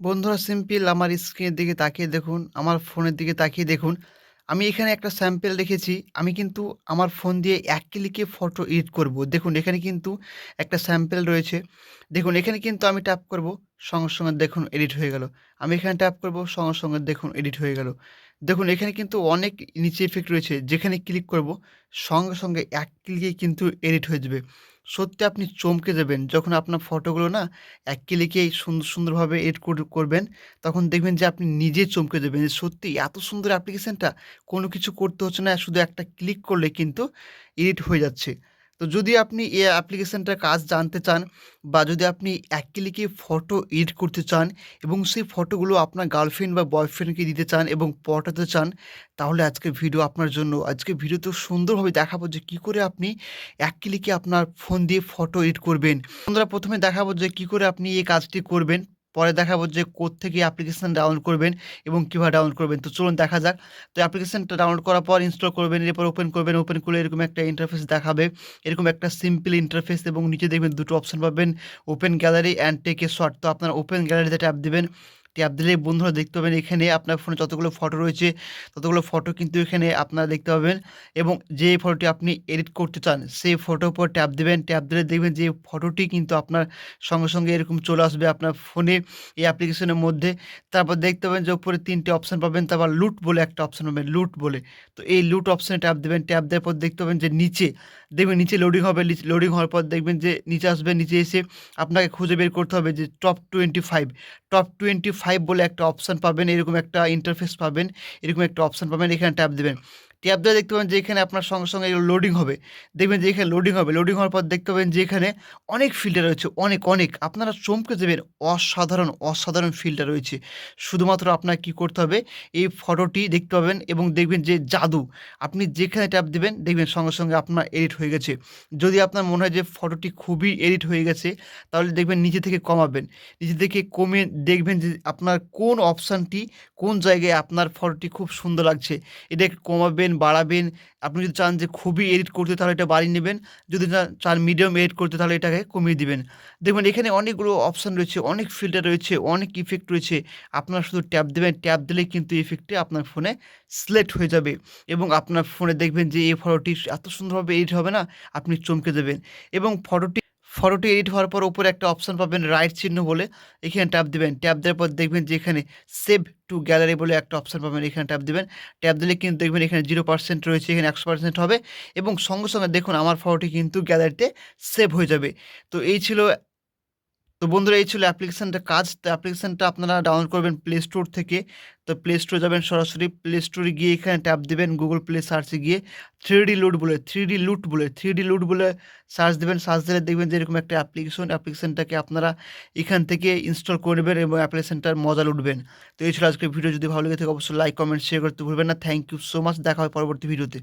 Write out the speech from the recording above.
বন্ধুরা সিম্পল আমার স্ক্রিনের দিকে তাকিয়ে দেখুন, আমার ফোনের দিকে তাকিয়ে দেখুন। আমি এখানে একটা স্যাম্পেল রেখেছি। আমি কিন্তু আমার ফোন দিয়ে এক ক্লিকে ফটো এডিট করব। দেখুন এখানে কিন্তু একটা স্যাম্পেল রয়েছে। দেখুন এখানে কিন্তু আমি ট্যাপ করব, সঙ্গে, সঙ্গে দেখুন এডিট হয়ে গেল। আমি এখানে ট্যাপ করব, সঙ্গে, সঙ্গে দেখুন এডিট হয়ে গেল। দেখুন এখানে কিন্তু অনেক নিচে ইফেক্ট রয়েছে। যেখানে ক্লিক করব, সঙ্গে, সঙ্গে এক ক্লিকেই কিন্তু এডিট হয়ে যাবে। সত্যি আপনি চমকে দেবেন যখন আপনার ফটোগুলো না এক ক্লিকে সুন্দর সুন্দরভাবে এড কর করবেন, তখন দেখবেন যে আপনি নিজে চমকে দেবেন যে সত্যি এত সুন্দর অ্যাপ্লিকেশানটা কোনো কিছু করতে হচ্ছে না, শুধু একটা ক্লিক করলে কিন্তু এডিট হয়ে যাচ্ছে। তো যদি আপনি এই অ্যাপ্লিকেশানটার কাজ জানতে চান বা যদি আপনি এক ক্লিকে ফটো এডিট করতে চান এবং সেই ফটোগুলো আপনার গার্লফ্রেন্ড বা বয়ফ্রেন্ডকে দিতে চান এবং পাঠাতে চান, তাহলে আজকে ভিডিও আপনার জন্য। আজকের ভিডিওতে সুন্দরভাবে দেখাবো যে কী করে আপনি এক ক্লিকে আপনার ফোন দিয়ে ফটো এডিট করবেন। বন্ধুরা প্রথমে দেখাবো যে কী করে আপনি এই কাজটি করবেন। পরে দেখাবো যে কোত্থেকে অ্যাপ্লিকেশান ডাউনলোড করবেন এবং কীভাবে ডাউনলোড করবেন। তো চলুন দেখা যাক। তো অ্যাপ্লিকেশানটা ডাউনলোড করার পর ইনস্টল করবেন, এরপর ওপেন করবেন। ওপেন করলে এরকম একটা ইন্টারফেস দেখাবে। এরকম একটা সিম্পল ইন্টারফেস এবং নিচে দেখবেন দুটো অপশান পাবেন, open gallery and take shot. তো আপনারা ওপেন গ্যালারিতে ট্যাপ দিবেন। ট্যাপ দিলে বন্ধুরা দেখতে পাবেন এখানে আপনার ফোনে যতগুলো ফটো রয়েছে, ততগুলো ফটো কিন্তু এখানে আপনারা দেখতে পাবেন এবং যে ফটোটি আপনি এডিট করতে চান, সেই ফটোর উপর ট্যাপ দেবেন ট্যাপ দিলে দেখবেন যে ফটোটি কিন্তু আপনার সঙ্গে, সঙ্গে এরকম চলে আসবে আপনার ফোনে এই অ্যাপ্লিকেশনের মধ্যে। তারপর দেখতে পাবেন যে উপরে ৩ অপশান পাবেন, তারপর লুট বলে একটা অপশান পাবেন, লুট বলে। তো এই লুট অপশানে ট্যাপ দেবেন ট্যাপ দেওয়ার পর দেখতে পাবেন যে নিচে, দেখবেন নিচে লোডিং হবে। লোডিং হওয়ার পর দেখবেন যে নিচে আসবে। নিচে এসে আপনাকে খুঁজে বের করতে হবে যে টপ 25 টপ 25 বলে একটা অপশান পাবেন। এরকম একটা ইন্টারফেস পাবেন। এরকম একটা অপশান পাবেন। এখানে ট্যাপ দিবেন। দিলে দেখতে পাবেন যে এখানে আপনার সঙ্গে, সঙ্গে লোডিং হবে। দেখবেন যে এখানে লোডিং হবে। লোডিং হওয়ার পর দেখতে পাবেন যে এখানে অনেক ফিল্টার রয়েছে। অনেক, অনেক। আপনারা চমকে যাবেন। অসাধারণ, অসাধারণ ফিল্টার রয়েছে। শুধুমাত্র আপনার কি করতে হবে, এই ফটোটি দেখতে পাবেন এবং দেখবেন যে জাদু। আপনি যেখানে ট্যাপ দেবেন দেখবেন সঙ্গে, সঙ্গে আপনার এডিট হয়ে গেছে। যদি আপনার মনে হয় যে ফটোটি খুবই এডিট হয়ে গেছে, তাহলে দেখবেন নিচে থেকে কমাবেন। নিচে থেকে কমিয়ে দেখবেন যে আপনার কোন অপশানটি কোন জায়গায় আপনার ফটোটি খুব সুন্দর লাগছে। এটাকে কমাবেন, বাড়াবেন। আপনি যদি চান যে খুবই এডিট করতে তাহলে এটা বাড়িয়ে নেবেন। যদি চান মিডিয়াম এডিট করতে তাহলে এটাকে কমিয়ে দিবেন। দেখবেন এখানে অনেকগুলো অপশান রয়েছে, অনেক ফিল্টার রয়েছে, অনেক ইফেক্ট রয়েছে। আপনারা শুধু ট্যাপ দেবেন ট্যাপ দিলেই কিন্তু ইফেক্টটি আপনার ফোনে সিলেক্ট হয়ে যাবে এবং আপনার ফোনে দেখবেন যে এই ফটোটি এত সুন্দরভাবে এডিট হবে না, আপনি চমকে যাবেন এবং ফটোটি ফটোটি এডিট হওয়ার পর উপরে একটা অপশন পাবেন রাইট চিহ্ন বলে, এখানে ট্যাপ দেবেন ট্যাপ দেওয়ার পর দেখবেন যে এখানে সেভ টু গ্যালারি বলে একটা অপশন পাবেন। এখানে ট্যাপ দেবেন ট্যাপ দিলে কিন্তু দেখবেন এখানে জিরো পার্সেন্ট রয়েছে, এখানে 100% হবে এবং সঙ্গে, সঙ্গে দেখুন আমার ফটোটি কিন্তু গ্যালারিতে সেভ হয়ে যাবে। তো এই ছিল তো বন্ধুরা এই ছিল অ্যাপ্লিকেশানটা কাজ। তো অ্যাপ্লিকেশানটা আপনারা ডাউনলোড করবেন প্লে স্টোর থেকে। তো প্লে স্টোরে যাবেন সরাসরি প্লে স্টোরে গিয়ে এখানে ট্যাপ দেবেন গুগল প্লে সার্চে গিয়ে 3D লুট বলে 3D লুট বলে 3D লুট বলে সার্চ দেবেন সার্চ দিলে দেখবেন যে এরকম একটা অ্যাপ্লিকেশন, অ্যাপ্লিকেশনটাকে আপনারা এখান থেকে ইনস্টল করে নেবেন এবং অ্যাপ্লিকেশনটার মজা লুটবেন। তো এই ছিল আজকের ভিডিও। যদি ভালো লেগে থাকে অবশ্যই লাইক, কমেন্ট, শেয়ার করতে ভুলবেন না। Thank you so much. দেখা হয় পরবর্তী ভিডিওতে।